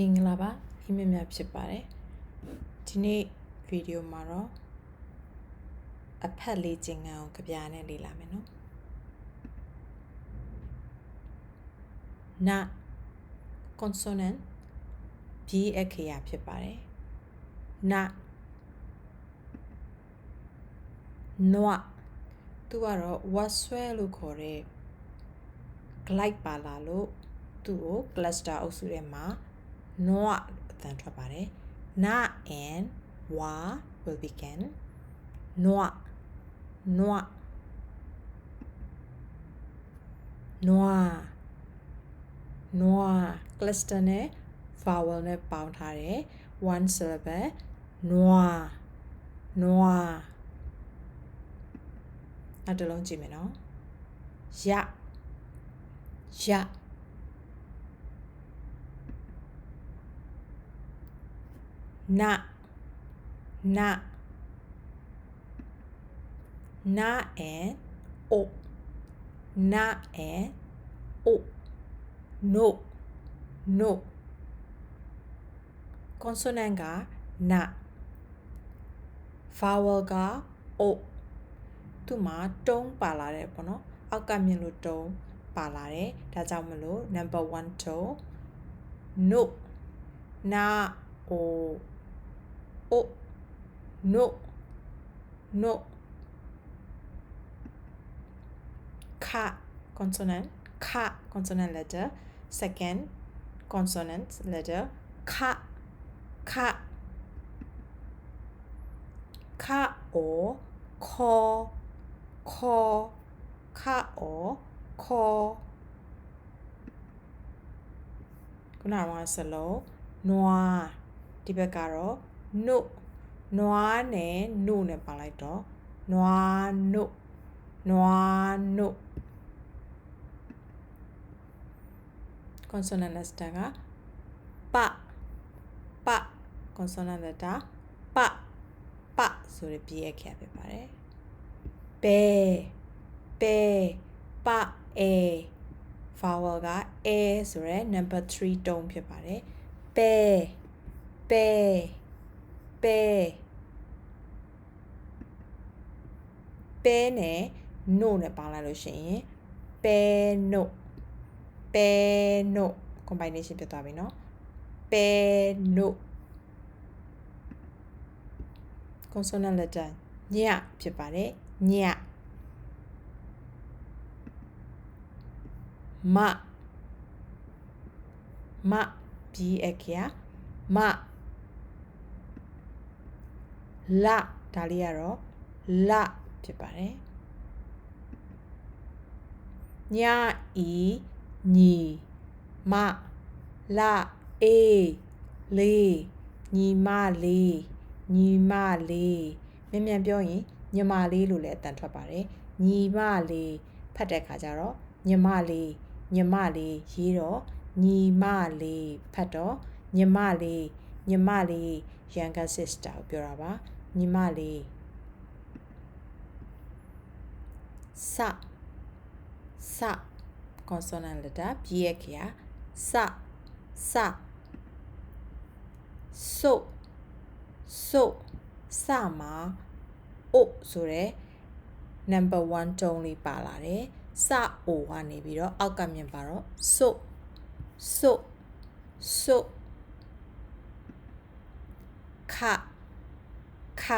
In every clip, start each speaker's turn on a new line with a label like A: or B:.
A: မင်္ဂလာပါအင်းမြမြဖြစ်ပါတယ်ဒီနေ့ဗီဒီယိုမှာတော့အဖက်လေးကျင်ငံကိုကြပြနဲ့လေ့လာမယ်နော်နာ consonant b အခရာဖြစ်ပါတယ်နာနွားသူကတော့ဝတ်ဆွဲလို့ခေါ်တဲ့ glide ပါလာလို့သူ့ကို cluster အုပ်စုထဲမှာ noa အတန်ထွက်ပါတယ် na and wa will begin noa noa noa noa cluster နဲ့ vowel နဲ့ပေါင်းထားတဲ့ one syllable noa noa နောက်တစ်လုံးကြည့်မယ်နော်ရရ နာနာနာ and o နာ and o no no consonant ကနာ vowel က o သူ့မှာတုံးပါလာတယ်ပေါ့နော်အောက်ကမြင်လို့တုံးပါလာတယ်ဒါကြောင့်မလို့ number 1တုံး no နာ o o no no ခ consonant ခ consonant letter second consonant letter ခခခ o ခေါ်ခေါ်ခ o ခေါ်ခုနကစလုံးနွားဒီဘက်ကတော့ no နွားနဲ့ no နဲ့ပါလိုက်တော့နွား no နွား no consonant letter ကပပ consonant letter ပပဆိုရပြည့်အခက်ဖြစ်ပါတယ်ပဲပဲပအဲ vowel က a ဆိုရယ် number 3 tone ဖြစ်ပါတယ်ပဲပဲ ပဲပဲနဲ့ no နဲ့ပေါင်းလိုက်လို့ရှိရင်ပဲ no ပဲ no combination ဖြစ်သွားပြီเนาะပဲ no consonant letter ညဖြစ်ပါတယ်ညမမပြီးအခရာမ လဒါလေးကတော့လဖြစ်ပါတယ်ညဤညီမလအေးလေးညီမလေးညီမလေးမြန်မြန်ပြောရင်ညီမလေးလို့လည်းအတန်ထွက်ပါတယ်ညီမလေးဖတ်တဲ့ခါကျတော့ညီမလေးညီမလေးရေးတော့ညီမလေးဖတ်တော့ညီမလေးညီမလေး younger sister ကိုပြောတာပါ ညီမလေးစစ consonant letter ပြည့်ရခရစစဆိုဆိုစမှာအိုဆိုရဲ number 1 tone လေးပါလာတယ်စအိုကနေပြီးတော့အောက်ကမြင်ပါတော့ဆိုဆိုဆိုခ ခ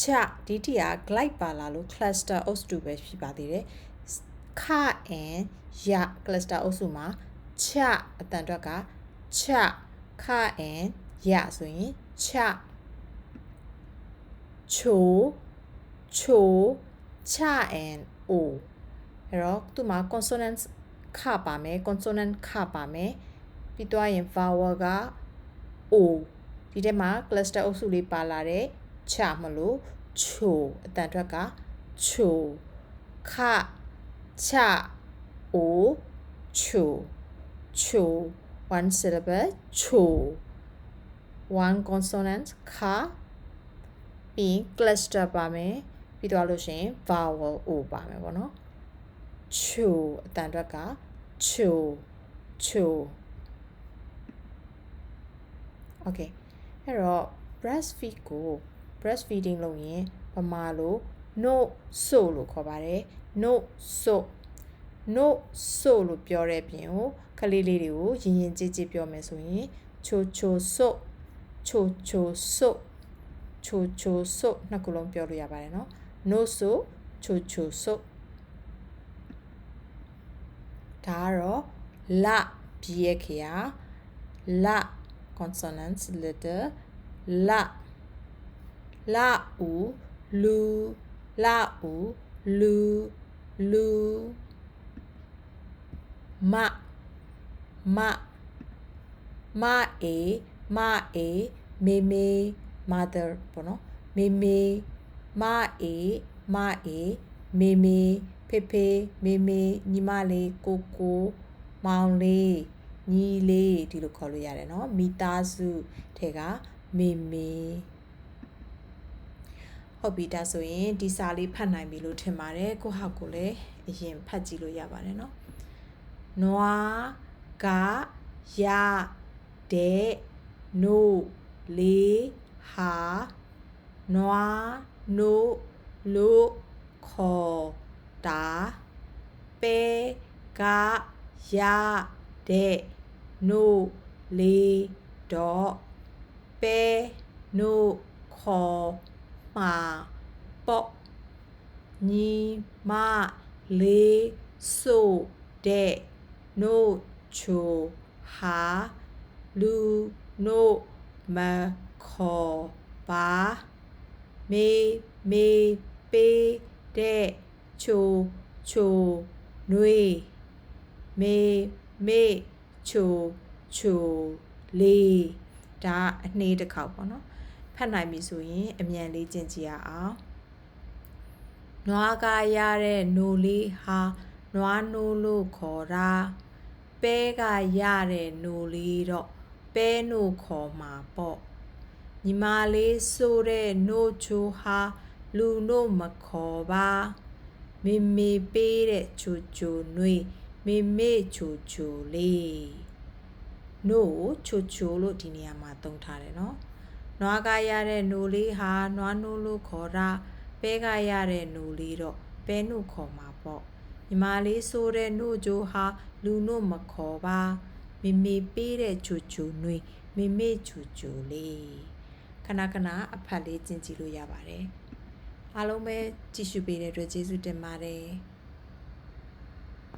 A: ချဒီတီက glide ပါလာလို့ cluster အုပ်စုပဲဖြစ်ပါသေးတယ်ခ and ရ cluster အုပ်စုမှာချအတန်အတွက်ကချခ and ရဆိုရင်ချချိုချိုချ and o အဲ့တော့သူ့မှာ consonant ခပါမယ် consonant ခပါမယ်ပြီးတော့ရင် vowel က o ဒီထဲမှာ cluster အုပ်စုလေးပါလာတဲ့ချမလို့ချိုအတန်အတွက်ကချိုခချအိုချိုချို one syllable ချို one consonant ခပြီး cluster ပါမယ်ပြီးတော့လို့ရှိရင် vowel o ပါမယ်ပေါ့နော်ချိုအတန်အတွက်ကချိုချို Okay အဲ့တော့ breastfeed ကို breastfeeding လုပ်ရင်ဗမာလို no so လို့ခေါ်ပါတယ် no so no so လို့ပြောတဲ့ပြင်ကိုကလေးလေးတွေကိုရင်ရင်ကြည်ကြည်ပြောမယ်ဆိုရင် cho cho so cho cho so cho cho so နှစ်ခုလုံးပြောလို့ရပါတယ်နော် no so cho cho so ဒါကတော့လပြည့်ရခရာလ consonants letter လလဥလူလဥလူလူမမမအေမအေမေမေ mother ပေါ့နော်မေမေမအေမအေမေမေဖေဖေမေမေညီမလေးကိုကို မောင်လေး ညီလေးဒီလိုခေါ်လို့ရတယ်နော်မိသားစုထဲကမေမေဟုတ်ပြီဒါဆိုရင်ဒီစာလေးဖတ်နိုင်ပြီလို့ထင်ပါတယ်ကိုဟောက်ကိုလည်းအရင်ဖတ်ကြည့်လို့ရပါတယ်နော်နွားကရတဲ့နို့လေးဟာနွားနို့လို့ခေါ်တာပဲကရ တဲ့နို့လေးတော့ပဲနို့ခေါ်မှာပေါ့ညီမလေးဆိုတဲ့နို့ချိုဟာလူနို့မခေါ်ပါမေမေပေးတဲ့ချိုချိုနွေမေ မေချိုချိုလေးဒါအနှေးတစ်ခေါက်ပေါ့နော်ဖတ်နိုင်ပြီဆိုရင်အမြန်လေးကျင့်ကြည့်ရအောင်နွားကရတဲ့နိုလေးဟာနွားနိုးလို့ခေါ်တာပဲကရတဲ့နိုလေးတော့ပဲနို့ခေါ်မှာပေါ့ညီမလေးဆိုတဲ့နို့ချိုဟာလူနို့မခေါ်ပါမေမေပေးတဲ့ချိုချိုနွေ မေမေချိုချိုလေးနို့ချိုချိုလို့ဒီနေရာမှာသုံးထားတယ်နော်နွားကရတဲ့နိုလေးဟာနွားနိုးလို့ခေါ်တာပဲကရတဲ့နိုလေးတော့ပဲနို့ခေါ်မှာပေါ့ညီမလေးဆိုတဲ့နို့ဂျိုဟာလူနို့မခေါ်ပါမေမေပေးတဲ့ချိုချိုနွေမေမေချိုချိုလေးခဏခဏအဖတ်လေးကျင့်ကြည့်လို့ရပါတယ်အားလုံးပဲကြည့်ရှုပေးတဲ့အတွက်ကျေးဇူးတင်ပါတယ်